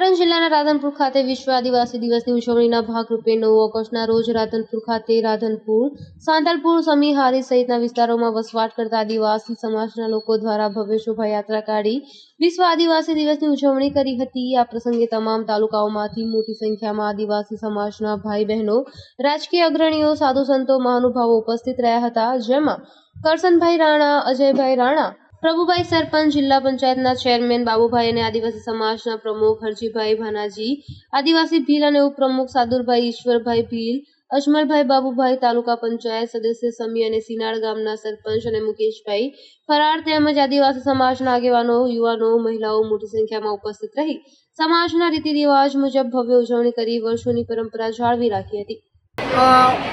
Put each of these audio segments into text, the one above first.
રાધનપુર ખાતે વિશ્વ આદિવાસી દિવસની ઉજવણીના ભાગરૂપે નવ ઓગસ્ટના રોજ રાધનપુર ખાતે રાધનપુર, સાંતલપુર, સમીહારી સહિતના વિસ્તારોમાં વસવાટ કરતા આદિવાસી સમાજના લોકો દ્વારા ભવ્ય શોભાયાત્રા કાઢી વિશ્વ આદિવાસી દિવસની ઉજવણી કરી હતી. આ પ્રસંગે તમામ તાલુકાઓમાંથી મોટી સંખ્યામાં આદિવાસી સમાજના ભાઈ બહેનો રાજકીય અગ્રણીઓ, સાધુ સંતો, મહાનુભાવો ઉપસ્થિત રહ્યા હતા. જેમાં કરસનભાઈ રાણા, અજયભાઈ રાણા પ્રભુભાઈ સરપંચ, જિલ્લા પંચાયતના ચેરમેન બાબુભાઈ અને આદિવાસી સમાજના પ્રમુખ હરજીભાઈ ભાનાજી, આદિવાસી ભીલ અને ઉપપ્રમુખ સાદુરભાઈ ઈશ્વરભાઈ ભીલ, અજમલભાઈ બાબુભાઈ તાલુકા પંચાયત સદસ્ય સમી અને સિનાળ ગામના સરપંચ અને મુકેશભાઈ ફરાર તેમજ આદિવાસી સમાજના આગેવાનો, યુવાનો, મહિલાઓ મોટી સંખ્યામાં ઉપસ્થિત રહી. સમાજના રીતિ રિવાજ મુજબ ભવ્ય ઉજવણી કરી વર્ષોની પરંપરા જાળવી રાખી હતી.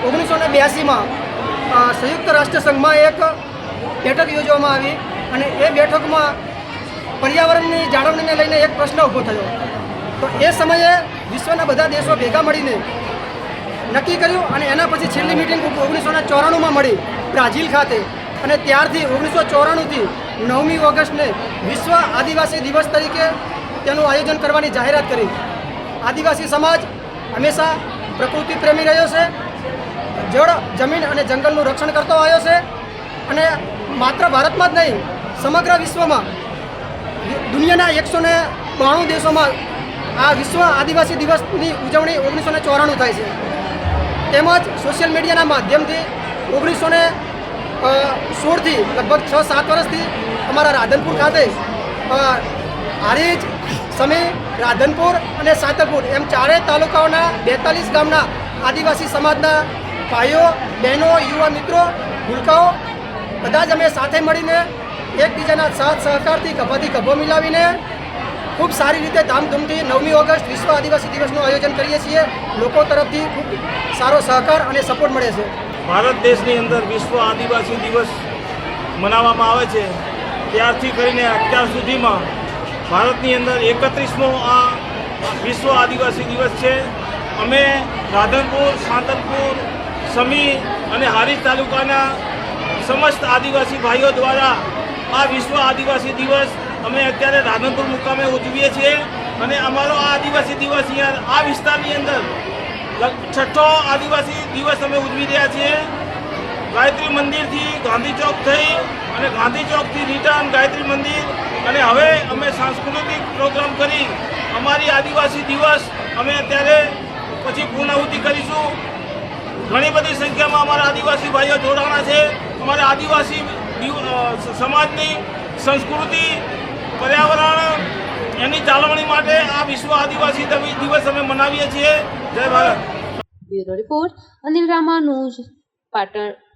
ઓગણીસો ને બ્યાસીમાં સંયુક્ત રાષ્ટ્રસંઘમાં એક બેઠક યોજવામાં આવી. અને એ બેઠકમાં પર્યાવરણની જાળવણીને લઈને એક પ્રશ્ન ઊભો થયો. તો એ સમયે વિશ્વના બધા દેશો ભેગા મળીને નક્કી કર્યું અને એના પછી છેલ્લી મિટિંગ ઓગણીસો ને ચોરાણુંમાં મળી બ્રાઝિલ ખાતે. અને ત્યારથી ઓગણીસો ચોરાણુંથી નવમી ઓગસ્ટને વિશ્વ આદિવાસી દિવસ તરીકે તેનું આયોજન કરવાની જાહેરાત કરી. આદિવાસી સમાજ હંમેશા પ્રકૃતિ પ્રેમી રહ્યો છે. જળ, જમીન અને જંગલનું રક્ષણ કરતો આવ્યો છે. અને માત્ર ભારતમાં જ નહીં, સમગ્ર વિશ્વમાં, દુનિયાના એકસો ને બાણું દેશોમાં આ વિશ્વ આદિવાસી દિવસની ઉજવણી ઓગણીસો ને ચોરાણું થાય છે. તેમજ સોશિયલ મીડિયાના માધ્યમથી ઓગણીસો ને સોળથી લગભગ છ સાત વર્ષથી અમારા રાધનપુર ખાતે હારીજ સમી, રાધનપુર અને સાતરપુર એમ ચારેય તાલુકાઓના બેતાલીસ ગામના આદિવાસી સમાજના ભાઈઓ, બહેનો, યુવા મિત્રો, ભૂલકાઓ બધા જ અમે સાથે મળીને એકબીજાના સાથ સહકારથી કભાથી કભો મિલાવીને ખૂબ સારી રીતે ધામધૂમથી નવમી ઓગસ્ટ વિશ્વ આદિવાસી દિવસનું આયોજન કરીએ છીએ. લોકો તરફથી ખૂબ સારો સહકાર અને સપોર્ટ મળે છે. ભારત દેશની અંદર વિશ્વ આદિવાસી દિવસ મનાવવામાં આવે છે. ત્યારથી કરીને અત્યાર સુધીમાં ભારતની અંદર એકત્રીસમો આ વિશ્વ આદિવાસી દિવસ છે. અમે રાધનપુર, સાંતલપુર, સમી અને હારીજ તાલુકાના સમસ્ત આદિવાસી ભાઈઓ દ્વારા આ વિશ્વ આદિવાસી દિવસ અમે અત્યારે રાધનપુર મુકામે ઉજવીએ છીએ અને અમારો આ આદિવાસી દિવસ આ વિસ્તારની અંદર છઠ્ઠો આદિવાસી દિવસ અમે ઉજવી રહ્યા છીએ. ગાયત્રી મંદિરથી ગાંધી ચોક થઈ અને ગાંધી ચોકથી રિટર્ન ગાયત્રી મંદિર અને હવે અમે સાંસ્કૃતિક પ્રોગ્રામ કરી અમારી આદિવાસી દિવસ અમે અત્યારે પછી પૂર્ણાહુતિ કરીશું. ઘણી બધી સંખ્યામાં અમારા આદિવાસી ભાઈઓ જોડાણા છે. અમારા આદિવાસી સમાજની સંસ્કૃતિ, પર્યાવરણ, એની જાળવણી માટે આ વિશ્વ આદિવાસી દવિ- દિવસ અમે મનાવીએ છીએ. જય Bharat. Bureau report Anil Ramanuj Patan.